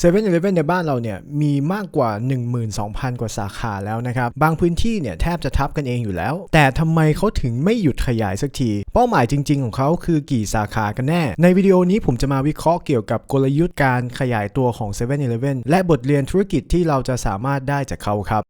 เซเว่นอเลเว่นในบ้านเราเนี่ยมีมากกว่า 12,000 กว่าสาขาแล้วนะครับ บางพื้นที่เนี่ยแทบจะทับกันเองอยู่แล้ว แต่ทำไมเขาถึงไม่หยุดขยายสักที เป้าหมายจริง ๆ ของเขาคือกี่สาขากันแน่ ในวิดีโอนี้ผมจะมาวิเคราะห์เกี่ยวกับกลยุทธ์การขยายตัวของ7 e เ e ่ e และบทเรียนธุรกิจที่เราจะสามารถได้จากเขาครับ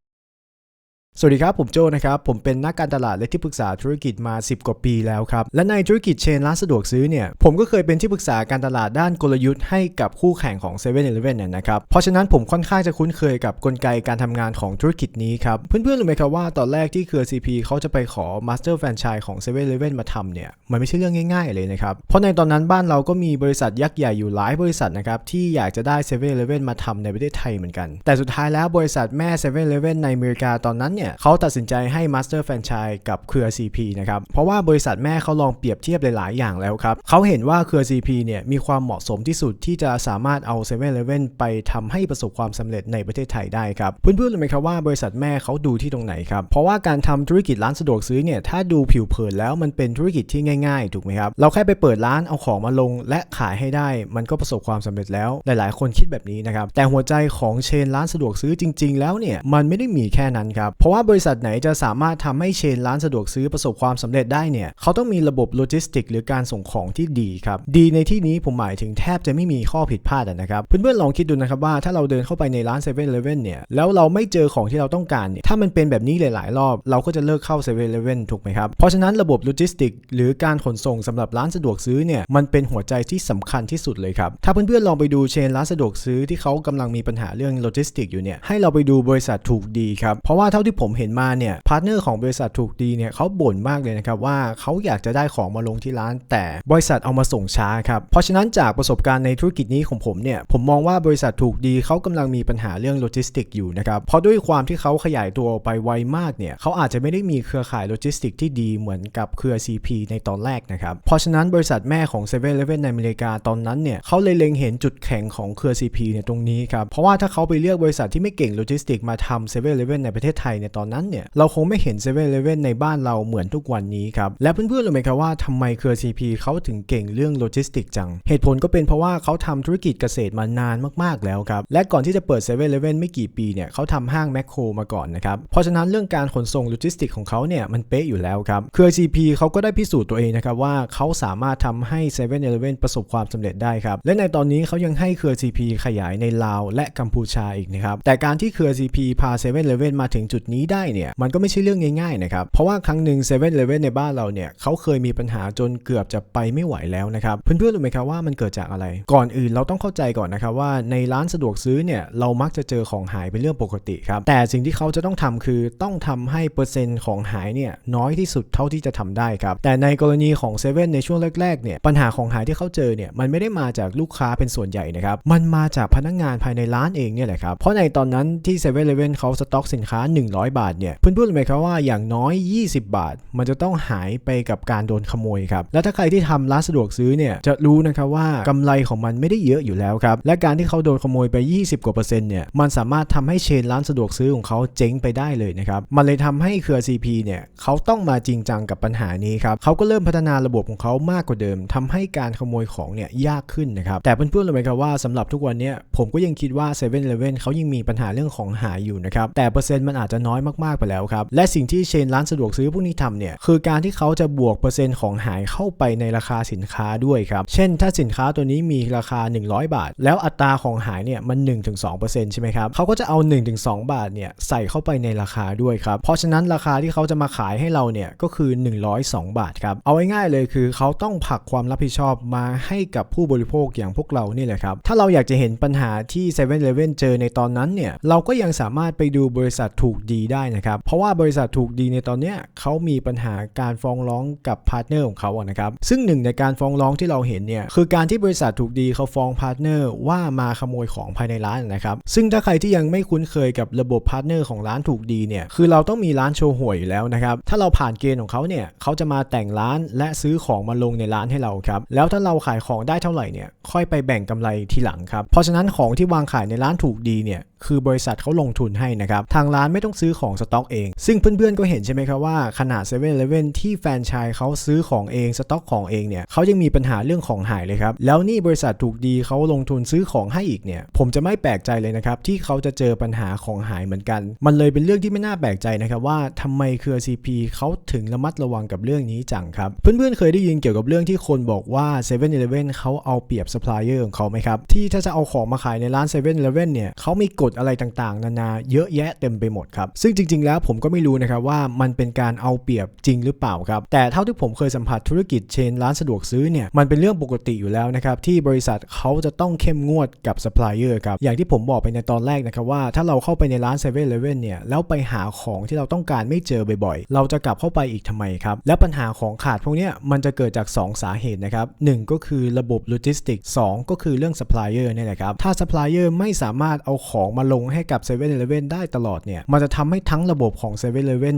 สวัสดีครับ ผมโจนะครับ ผมเป็นนักการตลาดและที่ปรึกษาธุรกิจมา 10 กว่าปีแล้วครับ และในธุรกิจเชนร้านสะดวกซื้อเนี่ย ผมก็เคยเป็นที่ปรึกษาการตลาดด้านกลยุทธ์ให้กับคู่แข่งของ7 e เ e ่ e เนี่ยนะครับ เพราะฉะนั้นผมค่อนข้างจะคุ้นเคยกับกลไกการทำงานของธุรกิจนี้ครับ เพื่อนๆรู้ไหมครับว่าตอนแรกที่เครือ CP เขาจะไปขอ Master Franchise ของ7 e เ e ่ e มาทำเนี่ย มันไม่ใช่เรื่องง่าย ๆ เลยนะครับ เพราะในตอนนั้นบ้านเราก็มีบริษัทยักษ์ใหญ่อยู่หลายบริษัทนะครับที่อยากจะได้7 e เ e ่ e มาทำในประเทศไทยเหมือนกัน แต่สุดท้ายแล้วบริษัทแม่7 e เ e ่ e ในอเมริกาตอนนั้นเนี่ยเขาตัดสินใจให้ Master Franchise กับเครือ CP นะครับเพราะว่าบริษัทแม่เขาลองเปรียบเทียบหลาย ๆ อย่างแล้วครับเขาเห็นว่าเครือ CP เนี่ยมีความเหมาะสมที่สุดที่จะสามารถเอา7 e เ e ่ e ไปทำให้ประสบความสำเร็จในประเทศไทยได้ครับเพื่อนๆรู้ไหมครับว่าบริษัทแม่เขาดูที่ตรงไหนครับเพราะว่าการทำธุรกิจร้านสะดวกซื้อเนี่ยถ้าดูผิวเผินแล้วมันเป็นธุรกิจที่ง่าย ๆ ถูกไหมครับเราแค่ไปเปิดร้านเอาของมาลง และขายให้ได้ มันก็ประสบความสำเร็จแล้วหลายๆ คนคิดแบบนี้นะครับแต่หัวใจของเชนร้านสะดวกซื้อจริง ๆ แล้วเนี่ยมันไม่ได้มีแค่นั้นครับเพราะว่าบริษัทไหนจะสามารถทำให้เชนร้านสะดวกซื้อประสบความสำเร็จได้เนี่ยเขาต้องมีระบบโลจิสติกหรือการส่งของที่ดีครับดีในที่นี้ผมหมายถึงแทบจะไม่มีข้อผิดพลาดนะครับเพื่อนๆลองคิดดูนะครับว่าถ้าเราเดินเข้าไปในร้าน7 e เ e ่ e เนี่ยแล้วเราไม่เจอของที่เราต้องการเนี่ยถ้ามันเป็นแบบนี้หลาย ๆ รอบ เราก็จะเลิกเข้า7 e เ e ่ e ถูกไหมครับเพราะฉะนั้นระบบโลจิสติกหรือการขนส่งสำหรับร้านสะดวกซื้อเนี่ยมันเป็นหัวใจที่สำคัญที่สุดเลยครับถ้าเพื่อนๆลองไปดูเชนร้านสะดวกซื้อที่เขากำลังมีปัญหาเรื่องโลจิสติกอยู่เนี่ยให้เราไปดูบริษัทถูกดีครับเพราะว่าเท่าที่ผมเห็นมาเนี่ยพาร์ทเนอร์ของบริษัทถูกดีเนี่ยเขาบ่นมากเลยนะครับว่าเขาอยากจะได้ของมาลงที่ร้าน แต่บริษัทเอามาส่งช้าครับเพราะฉะนั้นจากประสบการณ์ในธุรกิจนี้ของผมเนี่ยผมมองว่าบริษัทถูกดีเขากำลังมีปัญหาเรื่องโลจิสติกอยู่นะครับเพราะด้วยความที่เขาขยายตัวไปไวมากเนี่ยเขาอาจจะไม่ได้มีเครือข่ายโลจิสติกที่ดีเหมือนกับเครือ CP ในตอนแรกนะครับเพราะฉะนั้นบริษัทแม่ของ7 e เ e ่ e ในอเมริกาตอนนั้นเนี่ยเขาเลยเล็งเห็นจุดแข็งของเครือ CP เนี่ยตรงนี้ครับเพราะว่าถ้าเขาไปเลือกบริษัทที่ไม่เก่งโลจิสติกมาทำ7 e เ e ่ e ในประเทศไทยในตอนนั้นเนี่ยเราคงไม่เห็น7 e เ e ่ e ในบ้านเราเหมือนทุกวันนี้ครับและเพื่อนๆรู้ไหมครับว่าทำไมเครือ CP เขาถึงเก่งเรื่องโลจิสติกจัง เหตุผลก็เป็นเพราะว่าเขาทำธุรกิจเกษตรมานานมากๆแล้วครับและก่อนที่จะเปิด7 e เ e ่ e ไม่กี่ปีเนี่ยเขาทำห้างแมคโครมาก่อนนะครับเพราะฉะนั้นเรื่องการขนส่งโลจิสติกของเขาเนี่ยมันเป๊ะอยู่แล้วครับเครือ CP เขาก็ได้พิสูจน์ตัวเองนะครับว่าเขาสามารถทำให้7 e เ e ่ e ประสบความสำเร็จได้ครับและในตอนนี้เขายังให้เครือ CP ขยายในลาวและกัมพูชาอีกนะครับแต่การที่เครือ CP พา7 e เ e ่ e มาถึงจุดนี้ได้เนี่ยมันก็ไม่ใช่เรื่องง่ายๆนะครับเพราะว่าครั้งหนึ่ง7 e เ e ่ e ในบ้านเราเนี่ยเขาเคยมีปัญหาจนเกือบจะไปไม่ไหวแล้วนะครับเพื่อนๆรู้ไหมครับว่ามันเกิดจากอะไร ก่อนอื่นเราต้องเข้าใจก่อนนะครับว่าในร้านสะดวกซื้อเนี่ยเรามักจะเจอของหายเป็นเรื่องปกติครับแต่สิ่งที่เขาจะต้องทำคือต้องทำให้เปอร์เซ็นต์ของหายเนี่ยน้อยที่สุดเท่าที่จะทำได้ครับแต่ในกรณีของเซเว่นในช่วงแรกๆเนี่ยปัญหาของหายที่เขาเจอเนี่ยมันไม่ได้มาจากลูกค้าเป็นส่วนใหญ่นะครับมันมาจากพนักงานภายในร้านเองเนี่ยแหละครับเพราะในตอนนั้นที่เซเว่นเลเว่นเขาสต็อกสินค้า 100บาทเนี่ยเพื่อนๆรู้ไหมครับว่าอย่างน้อย 20 บาท มันจะต้องหายไปกับการโดนขโมยครับและถ้าใครที่ทำร้านสะดวกซื้อเนี่ยจะรู้นะครับว่ากำไรของมันไม่ได้เยอะอยู่แล้วครับและการที่เขาโดนขโมยไป 20 กว่าเปอร์เซ็นต์เนี่ยมันสามารถทำให้เชนร้านสะดวกซื้อของเขาเจ๊งไปได้เลยนะครับมันเลยทำให้เครือ CP เนี่ยเขาต้องมาจริงจังกับปัญหานี้ครับเขาก็เริ่มพัฒนาระบบของเขามากกว่าเดิมทำให้การขโมยของเนี่ยยากขึ้นนะครับแต่เพื่อนๆรู้ไหมครับว่าสำหรับทุกวันเนี้ผมก็ยังคิดว่า7 e เ e ่ e เขายังมีปัญหาเรื่องของหายอยู่นะครับแต่เปอร์เซ็นต์มันอาจจะน้อยมากๆไปแล้วครับ และสิ่งที่เชนร้านสะดวกซื้อพวกนี้ทำเนี่ยคือการที่เขาจะบวกเปอร์เซ็นต์ของหายเข้าไปในราคาสินค้าด้วยครับ เช่น ถ้าสินค้าตัวนี้มีราคา 100 บาท แล้วอัตราของหายเนี่ยมัน 1-2%ใช่ไหมครับเขาก็จะเอา 1-2 บาทเนี่ยใส่เข้าไปในราคาด้วยครับเพราะฉะนั้นราคาที่เขาจะมาขายให้เราเนี่ยก็คือ 102 บาทครับเอาง่ายๆเลยคือเขาต้องผลักความรับผิดชอบมาให้กับผู้บริโภคอย่างพวกเรานี่แหละครับถ้าเราอยากจะเห็นปัญหาที่7 e เ e ่ e เจอในตอนนั้นเนี่ยเราก็ยังสามารถไปดูบริษัทถูกดีได้นะครับ เพราะว่าบริษัทถูกดีในตอนนี้เขามีปัญหาการฟ้องร้องกับพาร์ทเนอร์ของเขาอะนะครับ ซึ่งหนึ่งในการฟ้องร้องที่เราเห็นเนี่ยคือการที่บริษัทถูกดีเขาฟ้องพาร์ทเนอร์ว่ามาขโมยของภายในร้านนะครับ ซึ่งถ้าใครที่ยังไม่คุ้นเคยกับระบบพาร์ทเนอร์ของร้านถูกดีเนี่ยคือเราต้องมีร้านโชว์หวยอยู่แล้วนะครับ ถ้าเราผ่านเกณฑ์ของเขาเนี่ยเขาจะมาแต่งร้านและซื้อของมาลงในร้านให้เราครับ แล้วถ้าเราขายของได้เท่าไหร่เนี่ยค่อยไปแบ่งกำไรทีหลังครับ เพราะฉะนั้นของที่วางขายในร้านถูกดีเนี่ยคือบริษัทเขาลงทุนให้นะครับ ทางร้านไม่ต้องซื้อของสต็อกเอง ซึ่งเพื่อนๆก็เห็นใช่ไหมครับว่าขนาด7 e เ e ่ e อที่แฟนชส์เขาซื้อของเองสต็อกของเองเนี่ยเขายังมีปัญหาเรื่องของหายเลยครับ แล้วนี่บริษัทถูกดีเขาลงทุนซื้อของให้อีกเนี่ย ผมจะไม่แปลกใจเลยนะครับ ที่เขาจะเจอปัญหาของหายเหมือนกัน มันเลยเป็นเรื่องที่ไม่น่าแปลกใจนะครับว่าทำไมเครือ CP เขาถึงระมัดระวังกับเรื่องนี้จังครับ เพื่อนๆเคยได้ยินเกี่ยวกับเรื่องที่คนบอกว่า7 e เ e ่ e อเขาเอาเปรียบซัพพลายเออร์ของเขาไหมครับที่ถ้าจะเอาของมาขายในร้าน7 e เ e ่ e เนี่ยเขามีกฎอะไรต่างๆ นานาเยอะแยะเต็มไปหมดครับซึ่งจริง ๆ แล้วผมก็ไม่รู้นะครับว่ามันเป็นการเอาเปรียบจริงหรือเปล่าครับ แต่เท่าที่ผมเคยสัมผัสธุรกิจเชนร้านสะดวกซื้อเนี่ยมันเป็นเรื่องปกติอยู่แล้วนะครับที่บริษัทเขาจะต้องเข้มงวดกับซัพพลายเออร์ครับอย่างที่ผมบอกไปในตอนแรกนะครับว่าถ้าเราเข้าไปในร้าน7 e เ e ่ e เนี่ย แล้วไปหาของที่เราต้องการไม่เจอบ่อยๆ เราจะกลับเข้าไปอีกทำไมครับ และปัญหาของขาดพวกนี้มันจะเกิดจาก 2 สาเหตุนะครับหก็คือระบบโลจิสติกสก็คือเรื่องซัพพลายเออร์นี่แหละครับถ้าซัพพลายเออร์ไม่สามารถเอาของมาลงให้กับ7 e เ e ่ e ได้ตลอดเนี่ยมันจะทำให้ทั้งระบบของ7 e เ e ่ e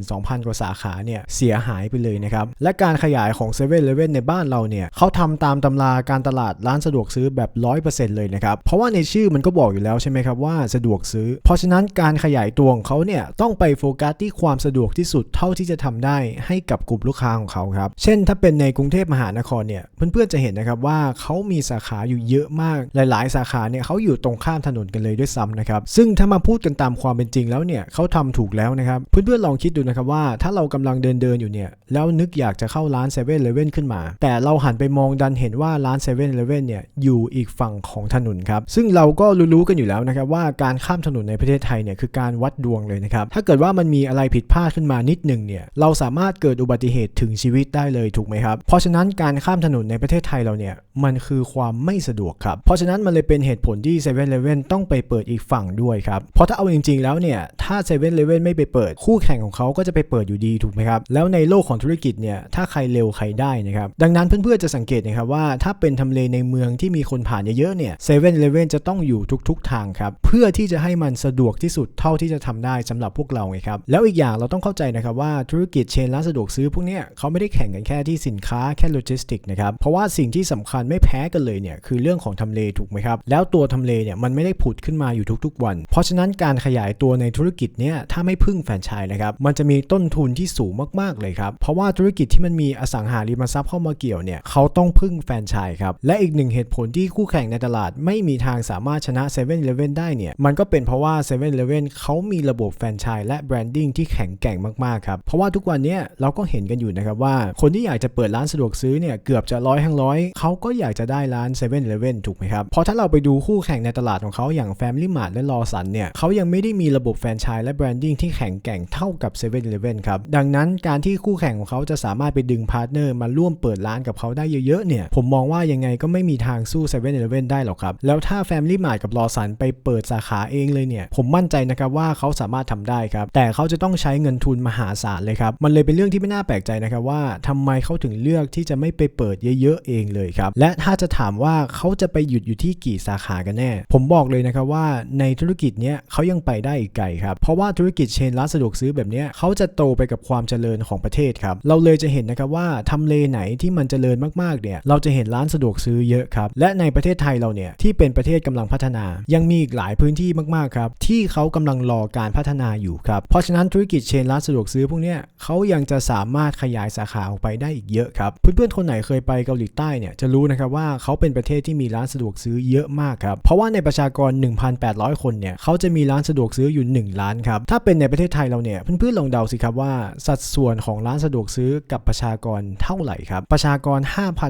12,000 กว่าสาขาเนี่ยเสียหายไปเลยนะครับ และการขยายของ7 e เ e ่ e ในบ้านเราเนี่ยเขาทำตามตำราการตลาดร้านสะดวกซื้อแบบ 100%เลยนะครับ เพราะว่าในชื่อมันก็บอกอยู่แล้วใช่ไหมครับว่าสะดวกซื้อ เพราะฉะนั้นการขยายตัวของเขาเนี่ยต้องไปโฟกัสที่ความสะดวกที่สุดเท่าที่จะทำได้ให้กับกลุ่มลูกค้าของเขาครับ เช่นถ้าเป็นในกรุงเทพมหานครเนี่ยเพื่อนๆจะเห็นนะครับว่าเขามีสาขาอยู่เยอะมาก หลาย ๆ สาขาเนี่ยเขาอยู่ตรงข้ามถนนกันเลยด้วยซ้ำนะครับ ซึ่งถ้ามาพูดกันตามความเป็นจริงแล้วเนี่ยเขาทำถูกแล้วนะครับ เพื่อนๆลองคิดดูนะครับว่าถ้าเรากำลังเดินเดินอยู่เนี่ย แล้วนึกอยากจะเข้าร้าน7 e เ e ่ e ขึ้นมา แต่เราหันไปมองดันเห็นว่าร้าน7 e เ e ่ e เนี่ยอยู่อีกฝั่งของถนนครับ ซึ่งเราก็รู้ๆกันอยู่แล้วนะครับว่าการข้ามถนนในประเทศไทยเนี่ยคือการวัดดวงเลยนะครับ ถ้าเกิดว่ามันมีอะไรผิดพลาดขึ้นมานิดหนึ่งเนี่ย เราสามารถเกิดอุบัติเหตุถึงชีวิตได้เลยถูกไหมครับ เพราะฉะนั้นการข้ามถนนในประเทศไทยเราเนี่ยมันคือความไม่สะดวกครับ เพราะฉะนั้นมันเลยเป็นเหตุผลที่7 e เ e ่ e ต้องไปเปิดอีกฝั่งด้วยครับ เพราะถ้าเอาจริงๆแล้วเนี่ย ถ้า7 e เ e ่ e ไม่ไปเปิด คู่แข่งของเขาก็จะไปเปิดอยู่ดีถูกไหมครับ แล้วในโลกของธุรกิจเนี่ยถ้าใครเร็วใครได้นะครับ ดังนั้นเพื่อนๆจะสังเกตนะครับว่าถ้าเป็นทำเลในเมืองที่มีคนผ่านเยอะๆเนี่ยเซเว่นเลเว่นจะต้องอยู่ทุกๆทางครับเพื่อที่จะให้มันสะดวกที่สุดเท่าที่จะทำได้สำหรับพวกเราไงครับแล้วอีกอย่างเราต้องเข้าใจนะครับว่าธุรกิจเชนร้านสะดวกซื้อพวกเนี้ยเขาไม่ได้แข่งกันแค่ที่สินค้าแค่โลจิสติกนะครับเพราะว่าสิ่งที่สำคัญไม่แพ้กันเลยเนี่ยคือเรื่องของทำเลถูกไหมครับแล้วตัวทำเลเนี่ยมันไม่ได้ผุดขึ้นมาอยู่ทุกๆ วัน เพราะฉะนั้นการขยายตัวในธุรกิจเนี้ยถ้าไม่พึ่งแฟรนไชส์นะครับมันจะมีต้นทุนที่สูงมากๆเลยครับเพราะว่าธุรกิจที่มันมีอสังหาริมทรัพย์เข้ามาเกี่ยวเนี่ยเขาต้องพึ่งแฟรนไชส์ครับและอีกหนึ่งเหตุผลที่คู่แข่งในตลาด ไม่มีทางสามารถชนะ7 e เ e ่ e ได้เนี่ยมันก็เป็นเพราะว่า7 e เ e ่ e เขามีระบบแฟรนไชส์และแบรนดิ้งที่แข็งแกร่งมากๆครับเพราะว่าทุกวันนี้เราก็เห็นกันอยู่นะครับว่า คนที่อยากจะเปิดร้านสะดวกซื้อเนี่ยเกือบจะร้อยทั้งร้อยเขาก็อยากจะได้ร้าน7 e เ e ่ e ถูกไหมครับเพราะถ้าเราไปดูคู่แข่งในตลาดของเขาอย่าง Family Mart และ Lawson เนี่ยเขายังไม่ได้มีระบบแฟรนไชสและแบรนดิ้งที่แข็งแกร่งเท่ากับ7 e เ e ่ e ครับ ดังนั้นการที่คู่แข่งของเขาจะสามารถไปดึงพาร์ทเนอร์มาร่วมเปิดร้านกับเขาได้เยอะๆเนี่ย ผมมองว่ายังไงก็ไม่มีทางสู้7 e เ e ่ e ได้หรอกครับ แล้วถ้า Family Mart กับ Lawson ไปเปิดสาขาเองเลยเนี่ย ผมมั่นใจนะครับว่าเขาสามารถทำได้ครับ แต่เขาจะต้องใช้เงินทุนมหาศาลเลยครับ มันเลยเป็นเรื่องที่ไม่น่าแปลกใจนะครับว่าทำไมเขาถึงเลือกที่จะไม่ไปเปิดเยอะๆเองเลยครับ และถ้าจะถามว่าเขาจะไปหยุดอยู่ที่กี่สาขากันแน่ ผมบอกเลยนะครับว่าในธุรกิจเนี้ยเขายังไปได้อีกไกลครับเพราะว่าธุรกิจเชนร้านสะดวกซื้อแบบนี้เขาจะโตไปกับความเจริญของประเทศครับ เราเลยจะเห็นนะครับว่าทำเลไหนที่มันเจริญมากๆเนี่ยเราจะเห็นร้านสะดวกซื้อเยอะครับ และในประเทศไทยเราเนี่ยที่เป็นประเทศกำลังพัฒนา ยังมีอีกหลายพื้นที่มากๆครับที่เขากำลังรอการพัฒนาอยู่ครับเพราะฉะนั้นธุรกิจเชนร้านสะดวกซื้อพวกนี้เขายังจะสามารถขยายสาขาออกไปได้อีกเยอะครับเพื่อนๆคนไหนเคยไปเกาหลีใต้เนี่ยจะรู้นะครับว่าเขาเป็นประเทศที่มีร้านสะดวกซื้อเยอะมากครับเพราะว่าในประชากร 1,800 คนเนี่ยเขาจะมีร้านสะดวกซื้ออยู่ 1 ล้านครับ ถ้าเป็นในประเทศไทยเราเนี่ยเพื่อนๆลองเดาสิครับว่าสัดส่วนของร้านสะดวกซื้อกับประชากรเท่าไหร่ครับ ประชากร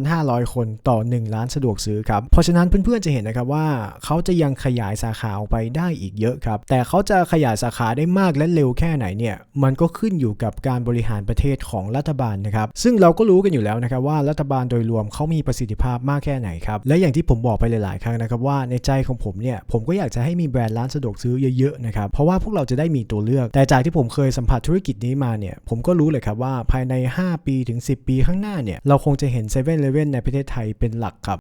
5,500 คนต่อ1ล้านสะดวกซื้อครับ เพราะฉะนั้นเพื่อนๆจะเห็นนะครับว่าเขาจะยังขยายสาขาออกไปได้อีกเยอะครับ แต่เขาจะขยายสาขาได้มากและเร็วแค่ไหนเนี่ย มันก็ขึ้นอยู่กับการบริหารประเทศของรัฐบาลนะครับ ซึ่งเราก็รู้กันอยู่แล้วนะครับว่ารัฐบาลโดยรวมเขามีประสิทธิภาพมากแค่ไหนครับ และอย่างที่ผมบอกไปหลายๆ ครั้งนะครับว่าในใจของผมเนี่ย ผมก็อยากจะให้มีแบรนด์ร้านสะดวกซื้อเยอะๆนะครับ เพราะว่าพวกเราจะได้มีตัวเลือก แต่จากที่ผมเคยสัมผัสธุรกิจนี้มาเนี่ย ผมก็รู้เลยครับว่าภายใน 5 ปีถึง 10 ปีข้างหน้าเนี่ย เราคงจะเห็น7 e เ e ่ e ในประเทศไทยเป็นหลักครับ